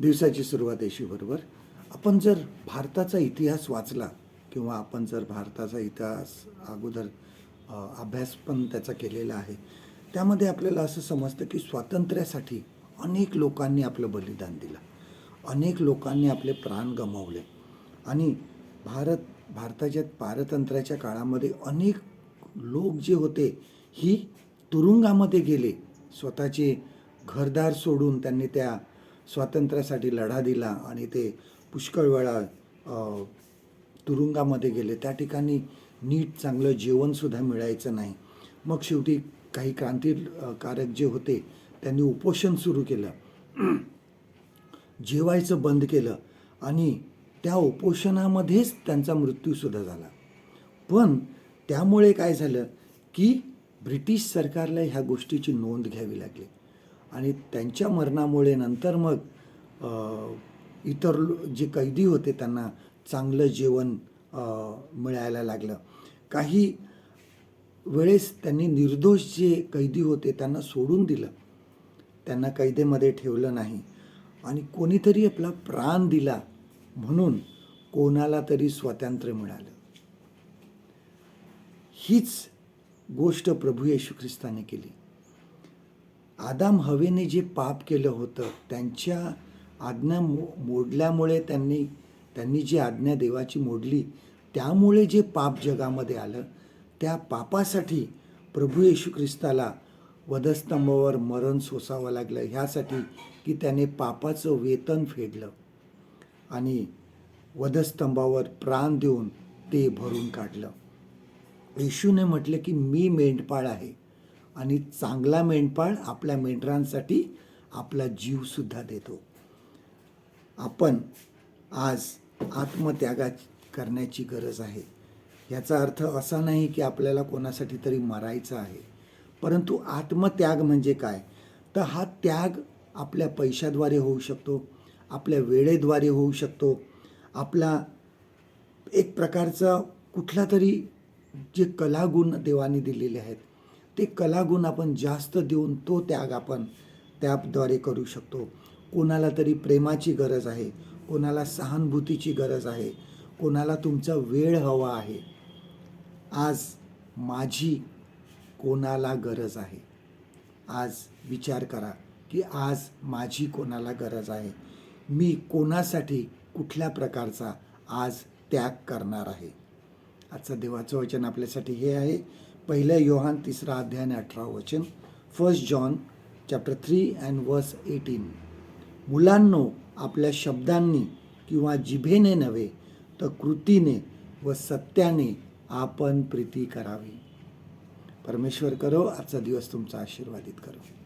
दिवसाची सुरुवात बरोबर आपण जर भारताचा इतिहास वाचला किंवा आपण जर भारताचा इतिहास अगोदर अभ्यास पण त्याचा केलेला आहे त्यामध्ये आपल्याला असं समजतं की स्वातंत्र्यासाठी अनेक लोकांनी आपलं बलिदान दिलं. अनेक लोकांनी आपले प्राण गमावले. आणि भारत भारताच्या पारतंत्र्याच्या काळामध्ये अनेक लोक जे होते ही तुरुंगामध्ये गेले. स्वतःचे घरदार सोडून त्यांनी त्या स्वातंत्र्यासाठी लढा दिला आणि ते पुष्कळ वेळा तुरुंगामध्ये गेले. त्या ठिकाणी नीट चांगलं जेवणसुद्धा मिळायचं नाही. मग शेवटी काही क्रांतिकारक जे होते त्यांनी उपोषण सुरू केलं. जेवायचं बंद केलं आणि त्या उपोषणामध्येच त्यांचा मृत्यूसुद्धा झाला. पण त्यामुळे काय झालं की ब्रिटिश सरकारला ह्या गोष्टीची नोंद घ्यावी लागली. आणि त्यांच्या मरणामुळे नंतर मग इतर जे कैदी होते त्यांना चांगलं जेवण मिळायला लागलं. काही वेळेस त्यांनी निर्दोष जे कैदी होते त्यांना सोडून दिलं. त्यांना कैदेमध्ये ठेवलं नाही. आणि कोणीतरी आपला प्राण दिला म्हणून कोणाला तरी स्वातंत्र्य मिळालं. हीच गोष्ट प्रभू येशू ख्रिस्ताने केली. आदाम हवेने जे पाप केलं होतं त्यांच्या आज्ञा मो मोडल्यामुळे त्यांनी त्यांनी जी आज्ञा देवाची मोडली त्यामुळे जे पाप जगामध्ये आलं त्या पापासाठी प्रभू येशू ख्रिस्ताला वधस्तंभावर मरण सोसावं लागलं ह्यासाठी की त्याने पापाचं वेतन फेडलं आणि वधस्तंभावर प्राण देऊन ते भरून काढलं. येशूने म्हटलं की मी मेंढपाळ आहे. आणि चांगला मेंढपाळ आपल्या मेंढरांसाठी आपला जीवसुद्धा देतो. आपण आज आत्मत्यागा करण्याची गरज आहे. याचा अर्थ असा नाही की आपल्याला कोणासाठी तरी मरायचं आहे. परंतु आत्मत्याग म्हणजे काय? तर हा त्याग आपल्या पैशाद्वारे होऊ शकतो आपल्या वेळेद्वारे होऊ शकतो. आपला एक प्रकारचा कुठला तरी जे कलागुण देवाने दिलेले आहेत ते कलागुण आपण जास्त देऊन तो त्याग आपण त्याद्वारे करू शकतो. कोणाला तरी प्रेमाची गरज आहे कोणाला सहानुभूतीची गरज आहे कोणाला तुमचा वेळ हवा आहे आज माझी कोणाला गरज आहे? आज विचार करा की आज माझी कोणाला गरज आहे? मी कोणासाठी कुठल्या प्रकारचा आज त्याग करणार आहे? आजचं देवाचं वचन आपल्यासाठी हे आहे. पहिलं योहान तिसरा अध्याय आणि अठरा वचन first John chapter three and verse eighteen मुलांनो आपल्या शब्दांनी किंवा जिभेने नव्हे तर कृतीने व सत्याने आपण प्रीती करावी. परमेश्वर करो आजचा दिवस तुमचा आशीर्वादित करो.